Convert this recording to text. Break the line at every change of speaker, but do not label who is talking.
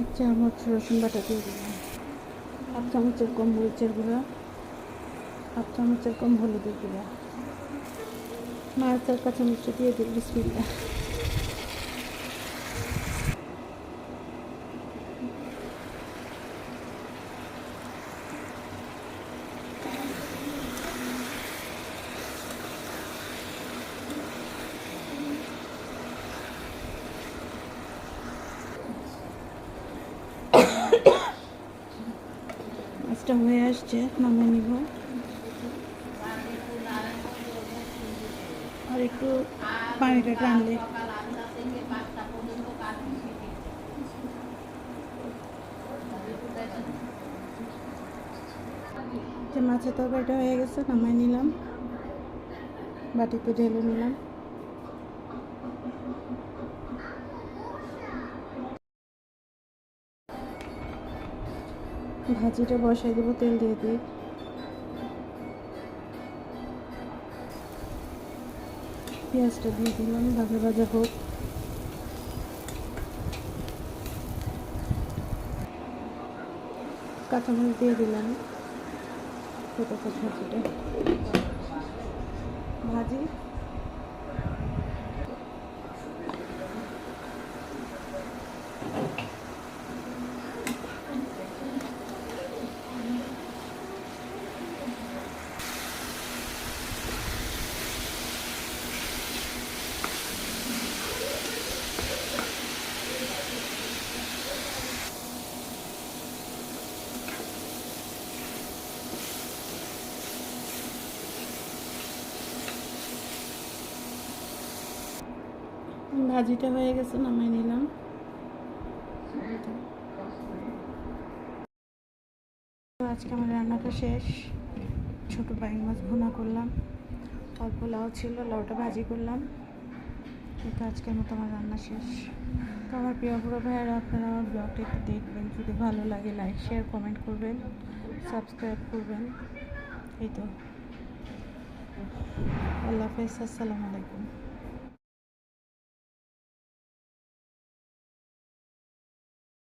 এক চামচ রসুন বাটা দিয়ে দিলাম। হাফ চামচের কম মরিচের গুঁড়া, হাফ চামচের কম হলুদের গুঁড়া। মাছ আর কাঁচামরিচ দিয়ে দিই বিসমিল্লা মাছটা হয়ে আসছে, নামিয়ে নিব। আর একটু পানিটা টানলে। যে মাছের তরকারিটা হয়ে গেছে নামাই নিলাম। বাটিতে ঢেলে নিলাম। ভাজিটা বসাই দেবো, তেল দিয়ে দিয়ে পেঁয়াজটা দিয়ে দিলাম, ভাজা ভাজা হোক। কাঁচামরিচ দিয়ে দিলাম ছোটো ভাজিটা ভাজি ভাজিটা হয়ে গেছে নামাই নিলাম। আজকে আমার রান্নাটা শেষ। ছোট বাইং মাছ ভুনা করলাম। অল্প লাউ ছিল, লাউটা ভাজি করলাম। এটা আজকের মতো আমার রান্না শেষ। তো আমার প্রিয় বুড়ো ভাইয়েরা, আপনারা আমার ব্লগটা একটু দেখবেন। যদি ভালো লাগে লাইক শেয়ার কমেন্ট করবেন সাবস্ক্রাইব করবেন। এই তো। আল্লাহ হাফেজ, আসসালামু আলাইকুম।